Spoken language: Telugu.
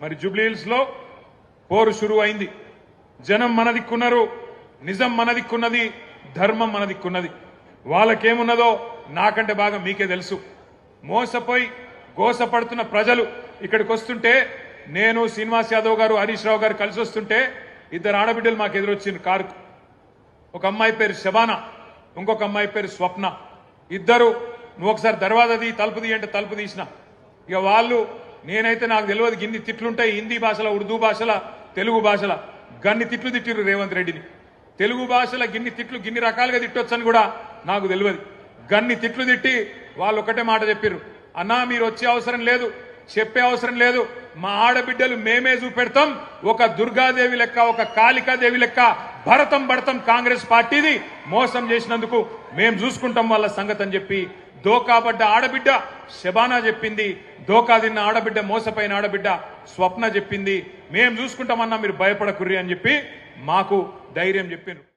మరి జూబ్లీహిల్స్లో పోరు షురు అయింది జనం మన దిక్కున్నారు నిజం మన దిక్కున్నది ధర్మం మన దిక్కున్నది. వాళ్ళకేమున్నదో నాకంటే బాగా మీకే తెలుసు. మోసపోయి గోసపడుతున్న ప్రజలు ఇక్కడికి వస్తుంటే నేను శ్రీనివాస్ యాదవ్ గారు హరీష్ రావు గారు కలిసి వస్తుంటే ఇద్దరు ఆడబిడ్డలు మాకు ఎదురొచ్చింది కారుకు ఒక అమ్మాయి పేరు శబానా ఇంకొక అమ్మాయి పేరు స్వప్న. ఇద్దరు నువ్వు ఒకసారి దర్వాజా తీ తలుపు తీయంటే తలుపు తీసిన. ఇక వాళ్ళు నేనైతే నాకు తెలియదు గిన్ని తిట్లుంటాయి హిందీ భాషలో ఉర్దూ భాషల తెలుగు భాషల. గన్ని తిట్లు తిట్టిరు రేవంత్ రెడ్డిని. తెలుగు భాషల గిన్ని తిట్లు గిన్ని రకాలుగా తిట్టొచ్చని కూడా నాకు తెలియదు. గన్ని తిట్లు తిట్టి వాళ్ళు ఒకటే మాట చెప్పిర్రు. అన్నా మీరు వచ్చే అవసరం లేదు. చెప్పే అవసరం లేదు. మా ఆడబిడ్డలు మేమే చూపెడతాం. ఒక దుర్గాదేవి లెక్క ఒక కాళికాదేవి లెక్క భరతం భరతం కాంగ్రెస్ పార్టీది మోసం చేసినందుకు మేము చూసుకుంటాం వాళ్ళ సంగతి అని చెప్పి దోకాబడ్డ ఆడబిడ్డ శబానా చెప్పింది. దోకా తిన్న ఆడబిడ్డ మోసపోయిన ఆడబిడ్డ స్వప్న చెప్పింది. మేం చూసుకుంటామన్నా మీరు భయపడకుర్రి అని చెప్పి మాకు ధైర్యం చెప్పిండ్రు